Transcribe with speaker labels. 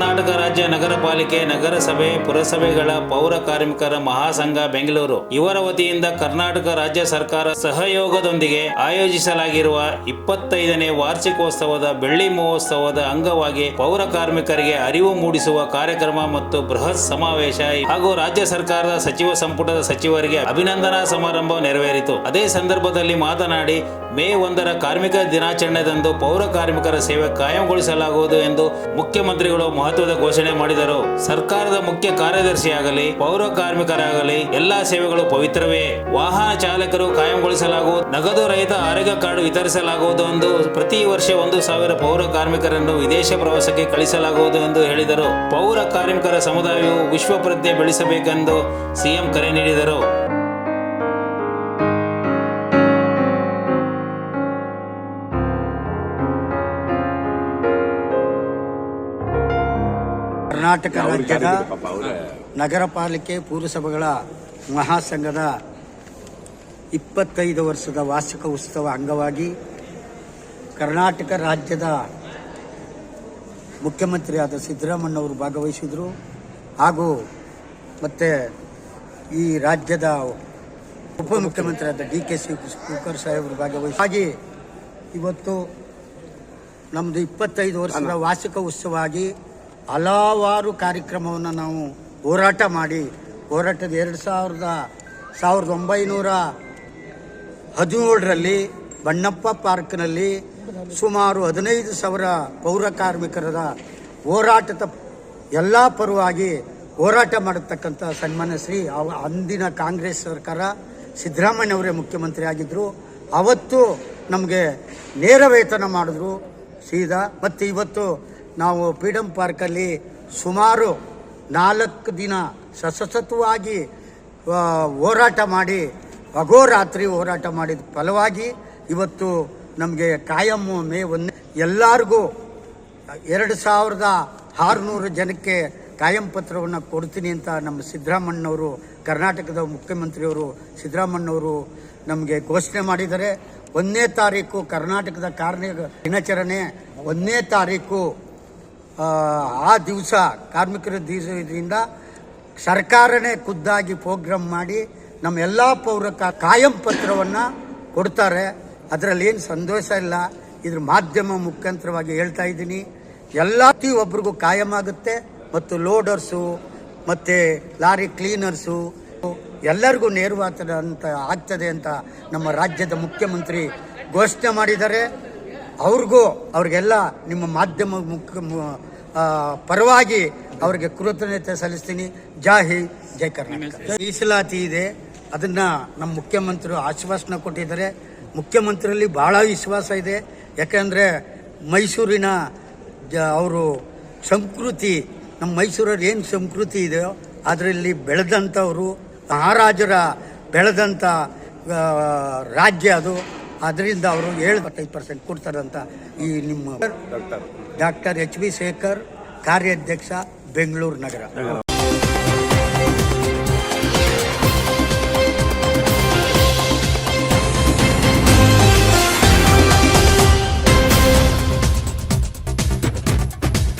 Speaker 1: ಕರ್ನಾಟಕ ರಾಜ್ಯ ನಗರ ಪಾಲಿಕೆ ನಗರಸಭೆ ಪುರಸಭೆಗಳ ಪೌರ ಕಾರ್ಮಿಕರ ಮಹಾಸಂಘ ಬೆಂಗಳೂರು. ಇವರ ವತಿಯಿಂದ ಕರ್ನಾಟಕ ರಾಜ್ಯ ಸರ್ಕಾರ ಸಹಯೋಗದೊಂದಿಗೆ ಆಯೋಜಿಸಲಾಗಿರುವ ಇಪ್ಪತ್ತೈದನೇ ವಾರ್ಷಿಕೋತ್ಸವದ ಬೆಳ್ಳಿ ಮಹೋತ್ಸವದ ಅಂಗವಾಗಿ ಪೌರ ಕಾರ್ಮಿಕರಿಗೆ ಅರಿವು ಮೂಡಿಸುವ ಕಾರ್ಯಕ್ರಮ ಮತ್ತು ಬೃಹತ್ ಸಮಾವೇಶ ಹಾಗೂ ರಾಜ್ಯ ಸರ್ಕಾರದ ಸಚಿವ ಸಂಪುಟದ ಸಚಿವರಿಗೆ ಅಭಿನಂದನಾ ಸಮಾರಂಭ ನೆರವೇರಿತು. ಅದೇ ಸಂದರ್ಭದಲ್ಲಿ ಮಾತನಾಡಿ, ಮೇ ಒಂದರ ಕಾರ್ಮಿಕ ದಿನಾಚರಣೆದಂದು ಪೌರ ಕಾರ್ಮಿಕರ ಸೇವೆ ಕಾಯಂಗೊಳಿಸಲಾಗುವುದು ಎಂದು ಮುಖ್ಯಮಂತ್ರಿಗಳು ಮಹತ್ವದ ಘೋಷಣೆ ಮಾಡಿದರು. ಸರ್ಕಾರದ ಮುಖ್ಯ ಕಾರ್ಯದರ್ಶಿಯಾಗಲಿ, ಪೌರ ಕಾರ್ಮಿಕರಾಗಲಿ ಎಲ್ಲಾ ಸೇವೆಗಳು ಪವಿತ್ರವೇ. ವಾಹನ ಚಾಲಕರು ಕಾಯಂಗೊಳಿಸಲಾಗುವುದು ನಗದು ರಹಿತ ಆರೋಗ್ಯ ಕಾರ್ಡ್ ವಿತರಿಸಲಾಗುವುದು ಎಂದು ಪ್ರತಿ ವರ್ಷ ಒಂದು ಸಾವಿರ ಪೌರ ಕಾರ್ಮಿಕರನ್ನು ವಿದೇಶ ಪ್ರವಾಸಕ್ಕೆ ಕಳಿಸಲಾಗುವುದು ಎಂದು ಹೇಳಿದರು. ಪೌರ ಕಾರ್ಮಿಕರ ಸಮುದಾಯವು ವಿಶ್ವ ಪ್ರಜ್ಞೆ ಬೆಳೆಸಬೇಕೆಂದು ಸಿಎಂ ಕರೆ ನೀಡಿದರು.
Speaker 2: ಕರ್ನಾಟಕ ರಾಜ್ಯದ ನಗರ ಪಾಲಿಕೆ ಪುರಸಭೆಗಳ ಮಹಾಸಂಘದ ಇಪ್ಪತ್ತೈದು ವರ್ಷದ ವಾರ್ಷಿಕ ಉತ್ಸವ ಅಂಗವಾಗಿ ಕರ್ನಾಟಕ ರಾಜ್ಯದ ಮುಖ್ಯಮಂತ್ರಿಯಾದ ಸಿದ್ದರಾಮಣ್ಣವರು ಭಾಗವಹಿಸಿದರು. ಹಾಗೂ ಮತ್ತು ಈ ರಾಜ್ಯದ ಉಪಮುಖ್ಯಮಂತ್ರಿಯಾದ ಡಿ ಕೆ ಶಿವಕುಮಾರ್ ಸಾಹೇಬರು ಭಾಗವಹಿಸಿ ಹಾಗೆ ಇವತ್ತು ನಮ್ಮದು ಇಪ್ಪತ್ತೈದು ವರ್ಷದ ವಾರ್ಷಿಕ ಉತ್ಸವ ಆಗಿ ಹಲವಾರು ಕಾರ್ಯಕ್ರಮವನ್ನು ನಾವು ಹೋರಾಟ ಮಾಡಿ, ಹೋರಾಟದ ಎರಡು ಸಾವಿರದ ಸಾವಿರದ ಒಂಬೈನೂರ ಹದಿನೇಳರಲ್ಲಿ ಬಣ್ಣಪ್ಪ ಪಾರ್ಕ್ನಲ್ಲಿ ಸುಮಾರು ಹದಿನೈದು ಸಾವಿರ ಪೌರ ಕಾರ್ಮಿಕರ ಹೋರಾಟದ ಎಲ್ಲ ಪರವಾಗಿ ಹೋರಾಟ ಮಾಡತಕ್ಕಂಥ ಸನ್ಮಾನ್ಯ ಶ್ರೀ ಅಂದಿನ ಕಾಂಗ್ರೆಸ್ ಸರ್ಕಾರ ಸಿದ್ದರಾಮಯ್ಯವರೇ ಮುಖ್ಯಮಂತ್ರಿ ಆಗಿದ್ದರು ಅವತ್ತು ನಮಗೆ ನೇರ ವೇತನ ಮಾಡಿದ್ರು ಸೀದಾ. ಮತ್ತು ಇವತ್ತು ನಾವು ಫ್ರೀಡಮ್ ಪಾರ್ಕಲ್ಲಿ ಸುಮಾರು ನಾಲ್ಕು ದಿನ ಆ, ಹೋರಾಟ ಮಾಡಿ ಅಘೋರಾತ್ರಿ ಹೋರಾಟ ಮಾಡಿದ ಫಲವಾಗಿ ಇವತ್ತು ನಮಗೆ ಕಾಯಂ ಮೇ ಒಂದು ಎಲ್ಲರಿಗೂ ಎರಡು ಸಾವಿರದ ಆರುನೂರು ಜನಕ್ಕೆ ಕಾಯಂ ಪತ್ರವನ್ನು ಕೊಡ್ತೀನಿ ಅಂತ ನಮ್ಮ ಸಿದ್ದರಾಮಣ್ಣವರು ಕರ್ನಾಟಕದ ಮುಖ್ಯಮಂತ್ರಿಯವರು ಸಿದ್ದರಾಮಣ್ಣವರು ನಮಗೆ ಘೋಷಣೆ ಮಾಡಿದ್ದಾರೆ. ಒಂದನೇ ತಾರೀಕು ಕರ್ನಾಟಕದ ಕಾರ್ಯ ದಿನಾಚರಣೆ ಒಂದನೇ ತಾರೀಕು ಆ, ದಿವಸ ಕಾರ್ಮಿಕರ ದಿವಸದಿಂದ ಸರ್ಕಾರನೇ ಖುದ್ದಾಗಿ ಪ್ರೋಗ್ರಾಮ್ ಮಾಡಿ ನಮ್ಮ ಎಲ್ಲ ಪೌರ ಕಾಯಂ ಪತ್ರವನ್ನು ಕೊಡ್ತಾರೆ. ಅದರಲ್ಲಿ ಏನು ಸಂತೋಷ ಇಲ್ಲ. ಇದ್ರ ಮಾಧ್ಯಮ ಮುಖಾಂತರವಾಗಿ ಹೇಳ್ತಾ ಇದ್ದೀನಿ. ಎಲ್ಲ ಒಬ್ರಿಗೂ ಕಾಯಂ ಆಗುತ್ತೆ. ಮತ್ತು ಲೋಡರ್ಸು ಮತ್ತು ಲಾರಿ ಕ್ಲೀನರ್ಸು ಎಲ್ಲರಿಗೂ ನೇರವಾದ ಅಂತ ಆಗ್ತದೆ ಅಂತ ನಮ್ಮ ರಾಜ್ಯದ ಮುಖ್ಯಮಂತ್ರಿ ಘೋಷಣೆ ಮಾಡಿದ್ದಾರೆ. ಅವ್ರಿಗೂ ಅವ್ರಿಗೆಲ್ಲ ನಿಮ್ಮ ಮಾಧ್ಯಮ ಮುಖ ಪರವಾಗಿ ಅವರಿಗೆ ಕೃತಜ್ಞತೆ ಸಲ್ಲಿಸ್ತೀನಿ. ಜಾಹಿ ಜೈ ಕರ್ನಾಟಕ. ಮೀಸಲಾತಿ ಇದೆ. ಅದನ್ನ ನಮ್ಮ ಮುಖ್ಯಮಂತ್ರಿ ಆಶ್ವಾಸನೆ ಕೊಟ್ಟಿದ್ದಾರೆ. ಮುಖ್ಯಮಂತ್ರಿಯಲ್ಲಿ ಬಹಳ ವಿಶ್ವಾಸ ಇದೆ. ಯಾಕೆಂದರೆ ಮೈಸೂರಿನ ಜ ಅವರು ಸಂಸ್ಕೃತಿ, ನಮ್ಮ ಮೈಸೂರಲ್ಲಿ ಏನು ಸಂಸ್ಕೃತಿ ಇದೆಯೋ ಅದರಲ್ಲಿ ಬೆಳೆದಂಥವರು, ಮಹಾರಾಜರ ಬೆಳೆದಂಥ ರಾಜ್ಯ ಅದು. ಅದರಿಂದ ಅವರು ಏಳ್ಬತ್ತೈದು ಪರ್ಸೆಂಟ್ ಕೊಡ್ತಾರಂತ ಈ ನಿಮ್ಮ ಡಾಕ್ಟರ್ ಎಚ್ ಬಿ ಶೇಖರ್ ಕಾರ್ಯಾಧ್ಯಕ್ಷ ಬೆಂಗಳೂರು ನಗರ.